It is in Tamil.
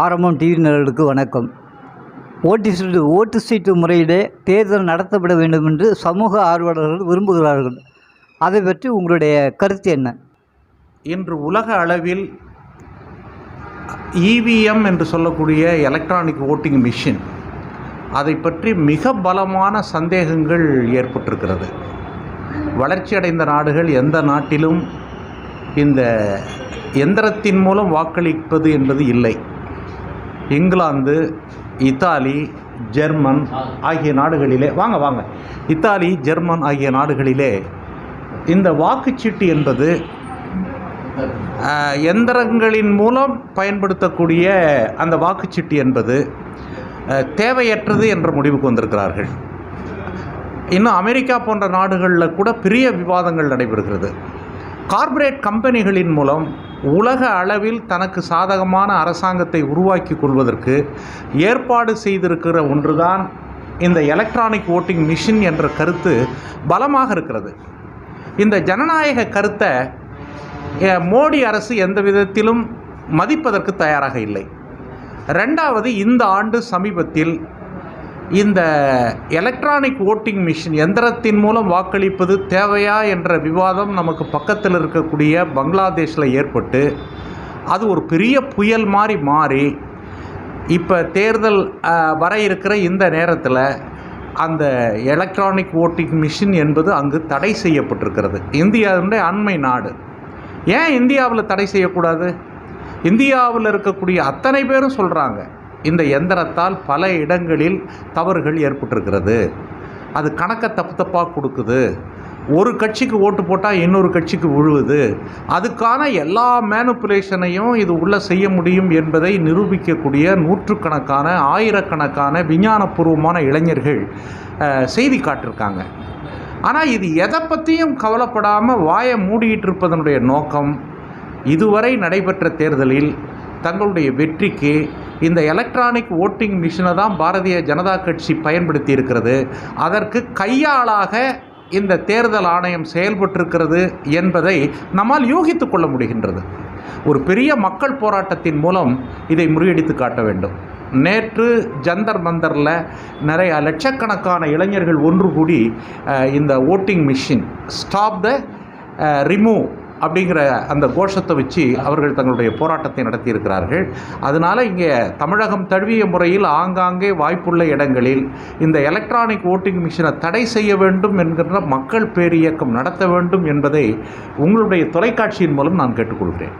ஆரம்பம் டிவினர்களுக்கு வணக்கம். ஓட்டு சீட்டு ஓட்டு சீட்டு முறையிலே தேர்தல் நடத்தப்பட வேண்டும் என்று சமூக ஆர்வலர்கள் விரும்புகிறார்கள். அதை பற்றி உங்களுடைய கருத்து என்ன? இன்று உலக அளவில் இவிஎம் என்று சொல்லக்கூடிய எலக்ட்ரானிக் ஓட்டிங் மிஷின் அதை பற்றி மிக பலமான சந்தேகங்கள் ஏற்பட்டிருக்கிறது. வளர்ச்சியடைந்த நாடுகள் எந்த நாட்டிலும் இந்த எந்திரத்தின் மூலம் வாக்களிப்பது என்பது இல்லை. இங்கிலாந்து இத்தாலி ஜெர்மன் ஆகிய நாடுகளிலே வாங்க வாங்க. இத்தாலி ஜெர்மன் ஆகிய நாடுகளிலே இந்த வாக்குச்சீட்டு என்பது எந்திரங்களின் மூலம் பயன்படுத்தக்கூடிய அந்த வாக்குச்சீட்டு என்பது தேவையற்றது என்ற முடிவுக்கு வந்திருக்கிறார்கள். இன்னும் அமெரிக்கா போன்ற நாடுகளில் கூட பெரிய விவாதங்கள் நடைபெறுகிறது. கார்ப்பரேட் கம்பெனிகளின் மூலம் உலக அளவில் தனக்கு சாதகமான அரசாங்கத்தை உருவாக்கி கொள்வதற்கு ஏற்பாடு செய்திருக்கிற ஒன்றுதான் இந்த எலக்ட்ரானிக் ஓட்டிங் மிஷின் என்ற கருத்து பலமாக இருக்கிறது. இந்த ஜனநாயக கருத்தை மோடி அரசு எந்த விதத்திலும் மதிப்பதற்கு தயாராக இல்லை. ரெண்டாவது இந்த ஆண்டு சமீபத்தில் இந்த எலக்ட்ரானிக் ஓட்டிங் மிஷின் எந்திரத்தின் மூலம் வாக்களிப்பது தேவையா என்ற விவாதம் நமக்கு பக்கத்தில் இருக்கக்கூடிய பங்களாதேஷில் ஏற்பட்டு அது ஒரு பெரிய புயல் மாதிரி மாறி இப்போ தேர்தல் வர இருக்கிற இந்த நேரத்தில் அந்த எலக்ட்ரானிக் ஓட்டிங் மிஷின் என்பது அங்கு தடை செய்யப்பட்டிருக்கிறது. இந்தியாவுடைய அண்மை நாடு. ஏன் இந்தியாவில் தடை செய்யக்கூடாது? இந்தியாவில் இருக்கக்கூடிய அத்தனை பேரும் சொல்கிறாங்க இந்த எந்திரத்தால் பல இடங்களில் தவறுகள் ஏற்பட்டிருக்கிறது. அது கணக்கை தப்பு தப்பாக கொடுக்குது. ஒரு கட்சிக்கு ஓட்டு போட்டால் இன்னொரு கட்சிக்கு விழுவுது. அதுக்கான எல்லா மேனுப்புலேஷனையும் இது உள்ளே செய்ய முடியும் என்பதை நிரூபிக்கக்கூடிய நூற்றுக்கணக்கான ஆயிரக்கணக்கான விஞ்ஞானபூர்வமான இளைஞர்கள் செய்தி காட்டிருக்காங்க. ஆனால் இது எதை பற்றியும் கவலைப்படாமல் வாயை மூடிக்கிட்டு இருப்பதனுடைய நோக்கம் இதுவரை நடைபெற்ற தேர்தலில் தங்களுடைய வெற்றிக்கு இந்த எலக்ட்ரானிக் ஓட்டிங் மிஷினை தான் பாரதிய ஜனதா கட்சி பயன்படுத்தி இருக்கிறது அதற்கு கையாளாக இந்த தேர்தல் ஆணையம் செயல்பட்டிருக்கிறது என்பதை நம்மால் யூகித்து கொள்ள முடிகின்றது. ஒரு பெரிய மக்கள் போராட்டத்தின் மூலம் இதை முறியடித்து காட்ட வேண்டும். நேற்று ஜந்தர் மந்தரில் நிறைய லட்சக்கணக்கான இளைஞர்கள் ஒன்று கூடி இந்த voting machine stop the remove அப்படிங்கிற அந்த கோஷத்தை வச்சு அவர்கள் தங்களுடைய போராட்டத்தை நடத்தியிருக்கிறார்கள். அதனால் இங்கே தமிழகம் தழுவிய முறையில் ஆங்காங்கே வாய்ப்புள்ள இடங்களில் இந்த எலக்ட்ரானிக் ஓட்டிங் மிஷினை தடை செய்ய வேண்டும் என்கின்ற மக்கள் பேரியக்கம் நடத்த வேண்டும் என்பதை உங்களுடைய தொலைக்காட்சியின் மூலம் நான் கேட்டுக்கொள்கிறேன்.